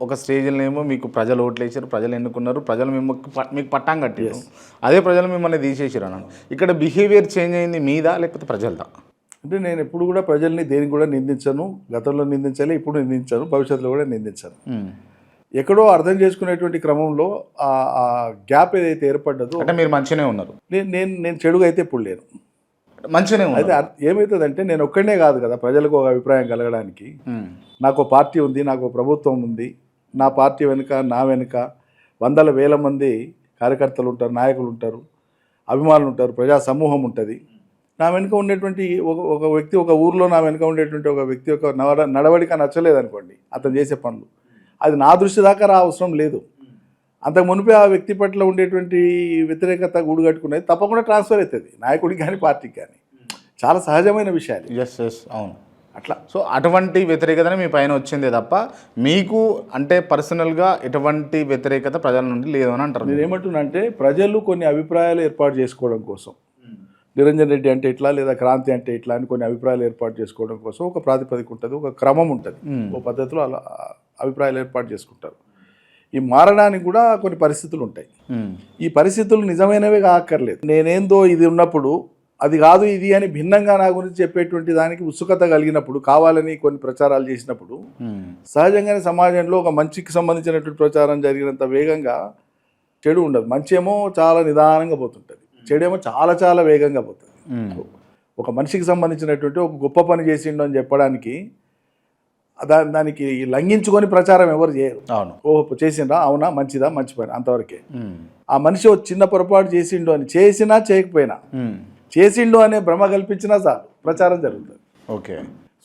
ఒక స్టేజ్లో ఏమో మీకు ప్రజలు ఓట్లు వేసారు ప్రజలు ఎన్నుకున్నారు ప్రజలు మేము మీకు పట్టాం కట్టారు. అదే ప్రజలు మిమ్మల్ని తీసేసారు అన్నాను. ఇక్కడ బిహేవియర్ చేంజ్ అయింది మీదా లేకపోతే ప్రజలదా? అంటే నేను ఎప్పుడు కూడా ప్రజల్ని దేనికి కూడా నిందించను గతంలో నిందించాలి ఇప్పుడు నిందించాను భవిష్యత్తులో కూడా నిందించాను. ఉమ్. ఎక్కడో అర్థం చేసుకునేటువంటి క్రమంలో ఆ గ్యాప్ ఏదైతే ఏర్పడ్డదో అంటే మీరు మంచిగానే ఉన్నారు. నేను నేను నేను చెడుగా అయితే ఇప్పుడు లేను. మంచిగానే అయితే అర్- ఏమవుతుందంటే నేను ఒక్కడనే కాదు కదా ప్రజలకు ఒక అభిప్రాయం కలగడానికి. ఉమ్. నాకు పార్టీ ఉంది నాకు ప్రభుత్వం ఉంది నా పార్టీ వెనుక నా వెనుక వందల వేల మంది కార్యకర్తలు ఉంటారు నాయకులు ఉంటారు అభిమానులు ఉంటారు ప్రజా సమూహం ఉంటుంది. నా వెనుక ఉండేటువంటి ఒక ఒక వ్యక్తి ఒక ఊర్లో నా వెనుక ఉండేటువంటి ఒక వ్యక్తి యొక్క నడ నడవడిక నచ్చలేదు అనుకోండి అతను చేసే పనులు. అది నా దృష్టి దాకా రా అవసరం లేదు. అంతకు మునిపే ఆ వ్యక్తి పట్ల ఉండేటువంటి వ్యతిరేకత గూడుగట్టుకునేది తప్పకుండా ట్రాన్స్ఫర్ అవుతుంది. నాయకుడికి కానీ పార్టీకి కానీ చాలా సహజమైన విషయాలు. ఎస్ ఎస్ అవును. అట్లా. సో అటువంటి వ్యతిరేకతనే మీ పైన వచ్చిందే తప్ప మీకు అంటే పర్సనల్గా ఎటువంటి వ్యతిరేకత ప్రజల నుండి లేదు అని అంటారు. నేను ఏమంటున్నా అంటే ప్రజలు కొన్ని అభిప్రాయాలు ఏర్పాటు చేసుకోవడం కోసం. నిరంజన్ రెడ్డి అంటే ఇట్లా లేదా క్రాంతి అంటే ఇట్లా అని కొన్ని అభిప్రాయాలు ఏర్పాటు చేసుకోవడం కోసం ఒక ప్రాతిపదిక ఉంటుంది ఒక క్రమం ఉంటుంది. ఒక పద్ధతిలో అలా అభిప్రాయాలు ఏర్పాటు చేసుకుంటారు. ఈ మారడానికి కూడా కొన్ని పరిస్థితులు ఉంటాయి. ఈ పరిస్థితులు నిజమైనవే కాక్కర్లేదు నేనేందో ఇది ఉన్నప్పుడు అది కాదు ఇది అని భిన్నంగా నా గురించి చెప్పేటువంటి దానికి ఉత్సుకత కలిగినప్పుడు కావాలని కొన్ని ప్రచారాలు చేసినప్పుడు. సహజంగానే సమాజంలో ఒక మంచికి సంబంధించినటువంటి ప్రచారం జరిగినంత వేగంగా చెడు ఉండదు. మంచి ఏమో చాలా నిదానంగా పోతుంటుంది. చెడేమో చాలా చాలా వేగంగా పోతుంది. ఒక మనిషికి సంబంధించినటువంటి ఒక గొప్ప పని చేసిండు అని చెప్పడానికి దా దానికి లంఘించుకొని ప్రచారం ఎవరు చేయరు. అవును. ఓ చేసిండ్రా? అవునా? మంచిదా? మంచి పని. అంతవరకే. ఆ మనిషి ఒక చిన్న పొరపాటు చేసిండు అని చేసినా చేయకపోయినా. చేసిండు అనే భ్రమ కల్పించినా చాలు. ప్రచారం జరుగుతుంది. ఓకే.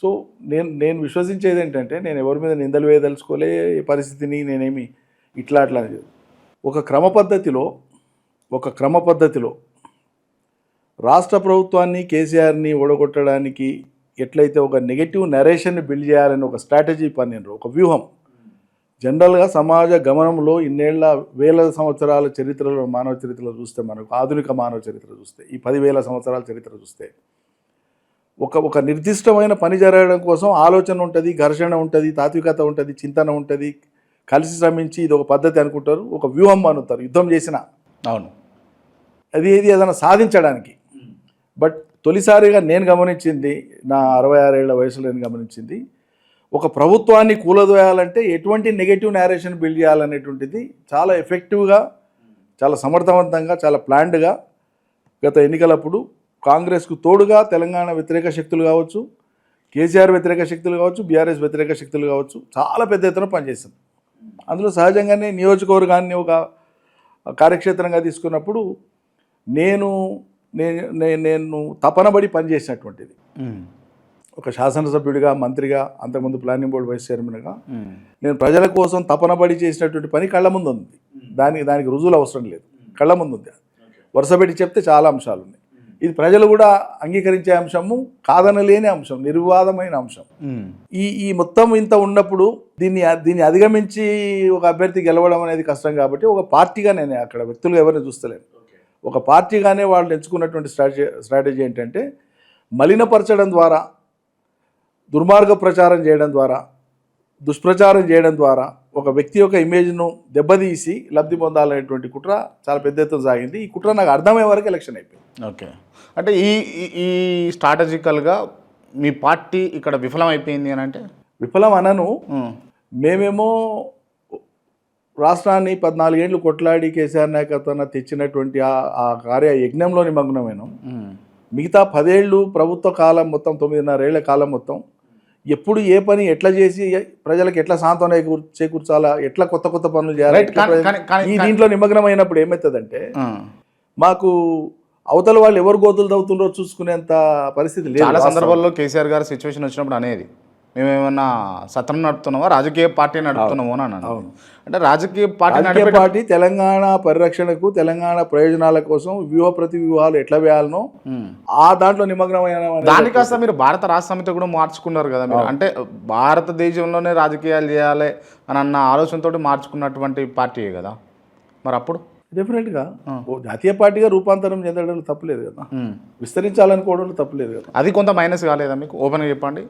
సో నేను నేను విశ్వసించేది ఏంటంటే నేను ఎవరి మీద నిందలు వేయదలుచుకోలే ఈ పరిస్థితిని నేనేమి ఇట్లా అట్లా. ఒక క్రమ పద్ధతిలో ఒక క్రమ పద్ధతిలో రాష్ట్ర ప్రభుత్వాన్ని కేసీఆర్ని ఓడగొట్టడానికి ఎట్లయితే ఒక నెగటివ్ నరేషన్ని బిల్డ్ చేయాలని ఒక స్ట్రాటజీ పన్నిండ్రు ఒక వ్యూహం. జనరల్గా సమాజ గమనంలో ఇన్నేళ్ళ వేల సంవత్సరాల చరిత్రలో మానవ చరిత్రలో చూస్తే మనకు ఆధునిక మానవ చరిత్ర చూస్తే ఈ పదివేల సంవత్సరాల చరిత్ర చూస్తే ఒక ఒక నిర్దిష్టమైన పని జరగడం కోసం ఆలోచన ఉంటుంది ఘర్షణ ఉంటుంది తాత్వికత ఉంటుంది చింతన ఉంటుంది కలిసి శ్రమించి ఇది ఒక పద్ధతి అనుకుంటారు ఒక వ్యూహం అనుతారు యుద్ధం చేసిన. అవును. అది ఏది ఏదైనా సాధించడానికి. బట్ తొలిసారిగా నేను గమనించింది నా అరవై ఆరేళ్ళ వయసులో నేను గమనించింది ఒక ప్రభుత్వాన్ని కూలదోయాలంటే ఎటువంటి నెగటివ్ నేరేషన్ బిల్డ్ చేయాలనేటువంటిది చాలా ఎఫెక్టివ్గా చాలా సమర్థవంతంగా చాలా ప్లాన్డ్గా గత ఎన్నికలప్పుడు కాంగ్రెస్కు తోడుగా తెలంగాణ వ్యతిరేక శక్తులు కావచ్చు కేసీఆర్ వ్యతిరేక శక్తులు కావచ్చు బీఆర్ఎస్ వ్యతిరేక శక్తులు కావచ్చు చాలా పెద్ద ఎత్తున పనిచేసింది అందులో సహజంగానే నియోజకవర్గాన్ని ఒక కార్యక్షేత్రంగా తీసుకున్నప్పుడు నేను నేను నేను తపనబడి పనిచేసినటువంటిది. ఒక శాసనసభ్యుడిగా మంత్రిగా అంతకుముందు ప్లానింగ్ బోర్డు వైస్ చైర్మన్గా. నేను ప్రజల కోసం తపనబడి చేసినటువంటి పని కళ్ళ ముందు ఉంది. దానికి దానికి రుజువులు అవసరం లేదు. కళ్ళ ముందు ఉంది. వరుస పెట్టి చెప్తే చాలా అంశాలు ఉన్నాయి. ఇది ప్రజలు కూడా అంగీకరించే అంశము కాదనలేని అంశం నిర్వివాదమైన అంశం. ఈ ఈ మొత్తం ఇంత ఉన్నప్పుడు దీన్ని దీన్ని అధిగమించి ఒక అభ్యర్థి గెలవడం అనేది కష్టం కాబట్టి ఒక పార్టీగా నేను అక్కడ వ్యక్తులు ఎవరిని చూస్తలేను. ఒక పార్టీగానే వాళ్ళు ఎంచుకున్నటువంటి స్ట్రాటజీ స్ట్రాటజీ ఏంటంటే మలినపరచడం ద్వారా దుర్మార్గ ప్రచారం చేయడం ద్వారా దుష్ప్రచారం చేయడం ద్వారా ఒక వ్యక్తి యొక్క ఇమేజ్ను దెబ్బతీసి లబ్ధి పొందాలనేటువంటి కుట్ర చాలా పెద్ద ఎత్తున సాగింది. ఈ కుట్ర నాకు అర్థమయ్యే వరకు ఎలక్షన్ అయిపోయింది. ఓకే. అంటే ఈ ఈ- స్ట్రాటజికల్గా మీ పార్టీ ఇక్కడ విఫలం అయిపోయింది అని అంటే? విఫలం అనను. మేమేమో రాష్ట్రాన్ని పద్నాలుగేండ్లు కొట్లాడి కేసీఆర్ నాయకత్వాన్ని తెచ్చినటువంటి ఆ ఆ కార్య యజ్ఞంలో నిమగ్నమైనాం. మిగతా పదేళ్ళు ప్రభుత్వ కాలం మొత్తం తొమ్మిదిన్నరేళ్ళ కాలం మొత్తం ఎప్పుడు ఏ పని ఎట్లా చేసి ప్రజలకు ఎట్లా సాంత్వన చేకూర్- చేకూర్చాలా ఎట్లా కొత్త కొత్త పనులు చేయాలి ఈ దీంట్లో నిమగ్నమైనప్పుడు ఏమవుతుందంటే ఆ. మాకు అవతల వాళ్ళు ఎవరు గోతులు తవ్వుతుండ్రో చూసుకునేంత పరిస్థితి లేదు చాలా. సందర్భాల్లో కేసీఆర్ గారు సిచ్యువేషన్ వచ్చినప్పుడు అనేది మేము ఏమన్నా సత్రం నడుపుతున్నామా? రాజకీయ పార్టీ నడుపుతున్నామో అని అన్నాను. అంటే రాజకీయ పార్టీ రాజకీయ నడిపే పార్టీ తెలంగాణ పరిరక్షణకు తెలంగాణ ప్రయోజనాల కోసం వ్యూహ ప్రతి వ్యూహాలు ఎట్లా వేయాలనో. ఆ దాంట్లో నిమగ్నమైన దాని కాస్త మీరు భారత రాష్ట్ర సమితి కూడా మార్చుకున్నారు కదా మీరు. అంటే భారతదేశంలోనే రాజకీయాలు చేయాలి అని అన్న ఆలోచనతోటి మార్చుకున్నటువంటి పార్టీయే కదా. మరి అప్పుడు? డెఫినెట్గా ఓ జాతీయ పార్టీగా రూపాంతరం చెందడంలో తప్పులేదు కదా. విస్తరించాలనుకోవడంలో తప్పులేదు కదా. అది కొంత మైనస్ కాలేదా మీకు? ఓపెన్గా చెప్పండి.